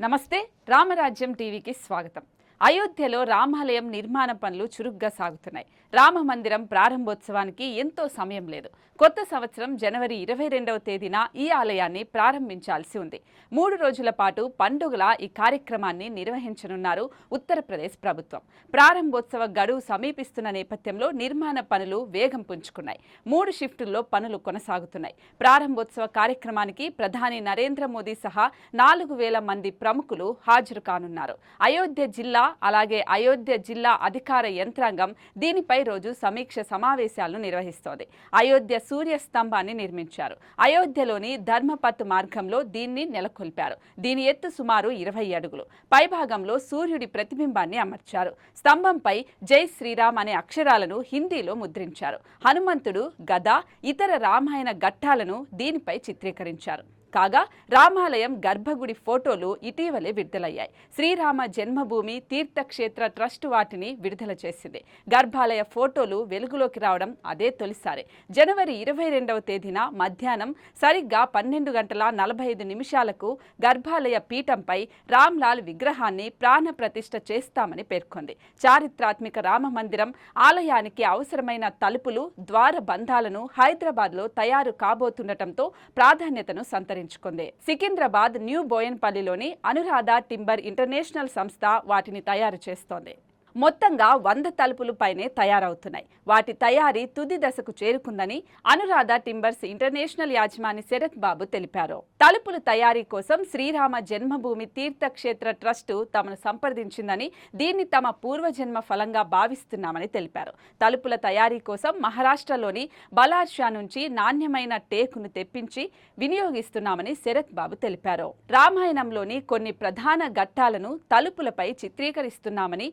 నమస్తే రామరాజ్యం టీవీకి స్వాగతం అయోధ్యలో రామాలయం నిర్మాణ పనులు చురుగ్గా సాగుతున్నాయి. రామ మందిరం ప్రారంభోత్సవానికి ఎంతో సమయం లేదు. కొత్త సంవత్సరం జనవరి ఇరవై రెండవ తేదీన ఈ ఆలయాన్ని ప్రారంభించాల్సి ఉంది. మూడు రోజుల పాటు పండుగల ఈ కార్యక్రమాన్ని నిర్వహించనున్నారు ఉత్తరప్రదేశ్ ప్రభుత్వం. ప్రారంభోత్సవ గడువు సమీపిస్తున్న నేపథ్యంలో నిర్మాణ పనులు వేగం పుంజుకున్నాయి. మూడు షిఫ్టుల్లో పనులు కొనసాగుతున్నాయి. ప్రారంభోత్సవ కార్యక్రమానికి ప్రధాని నరేంద్ర మోదీ సహా నాలుగు వేల మంది ప్రముఖులు హాజరు కానున్నారు. అయోధ్య జిల్లా అలాగే అయోధ్య జిల్లా అధికార యంత్రాంగం దీనిపై రోజు సమీక్ష సమావేశాలను నిర్వహిస్తోంది. అయోధ్య సూర్య స్తంభాన్ని నిర్మించారు. అయోధ్యలోని ధర్మపత్ మార్గంలో దీన్ని నెలకొల్పారు. దీని ఎత్తు సుమారు ఇరవై అడుగులు. పైభాగంలో సూర్యుడి ప్రతిబింబాన్ని అమర్చారు. స్తంభంపై జై శ్రీరామ్ అనే అక్షరాలను హిందీలో ముద్రించారు. హనుమంతుడు గద ఇతర రామాయణ ఘట్టాలను దీనిపై చిత్రీకరించారు. కాగా రామాలయం గర్భగుడి ఫోటోలు ఇటీవలే విడుదలయ్యాయి. శ్రీరామ జన్మభూమి తీర్థక్షేత్ర ట్రస్ట్ వాటిని విడుదల చేసింది. గర్భాలయ ఫోటోలు వెలుగులోకి రావడం అదే తొలిసారి. జనవరి ఇరవై రెండవ తేదీన మధ్యాహ్నం సరిగ్గా పన్నెండు గంటల నలభై ఐదు నిమిషాలకు గర్భాలయ పీఠంపై రామ్లాల్ విగ్రహాన్ని ప్రాణ ప్రతిష్ఠ చేస్తామని పేర్కొంది. చారిత్రాత్మక రామ మందిరం ఆలయానికి అవసరమైన తలుపులు ద్వార బంధాలను హైదరాబాద్లో తయారు కాబోతుండటంతో ప్రాధాన్యతను సంతరించారు సంతరించుకుంది సికింద్రాబాద్ న్యూ బోయన్పల్లిలోని అనురాధ టింబర్ ఇంటర్నేషనల్ సంస్థ వాటిని తయారు చేస్తోంది. మొత్తంగా వంద తలుపులు పైనే తయారవుతున్నాయి. వాటి తయారీ తుది దశకు చేరుకుందని అనురాధ టింబర్స్ ఇంటర్నేషనల్ యాజమాని శరత్ బాబు తెలిపారు. తలుపుల తయారీ కోసం శ్రీరామ జన్మభూమి తీర్థక్షేత్ర ట్రస్టు తమను సంప్రదించిందని దీన్ని తమ పూర్వజన్మ ఫలంగా భావిస్తున్నామని తెలిపారు. తలుపుల తయారీ కోసం మహారాష్ట్రలోని బలార్షా నుంచి నాణ్యమైన టేకును తెప్పించి వినియోగిస్తున్నామని శరత్ బాబు తెలిపారు. రామాయణంలోని కొన్ని ప్రధాన ఘట్టాలను తలుపులపై చిత్రీకరిస్తున్నామని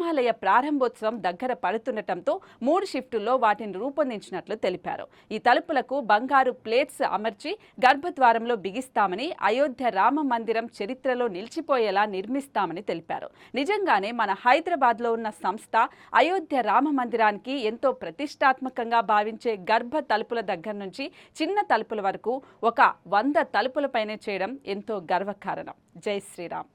రామాలయ ప్రారంభోత్సవం దగ్గర పడుతుండటంతో మూడు షిఫ్టుల్లో వాటిని రూపొందించినట్లు తెలిపారు. ఈ తలుపులకు బంగారు ప్లేట్స్ అమర్చి గర్భద్వారంలో బిగిస్తామని అయోధ్య రామ మందిరం చరిత్రలో నిలిచిపోయేలా నిర్మిస్తామని తెలిపారు. నిజంగానే మన హైదరాబాద్లో ఉన్న సంస్థ అయోధ్య రామ మందిరానికి ఎంతో ప్రతిష్టాత్మకంగా భావించే గర్భ తలుపుల దగ్గర నుంచి చిన్న తలుపుల వరకు ఒక వంద తలుపులపైనే చేయడం ఎంతో గర్వకారణం. జై శ్రీరామ్.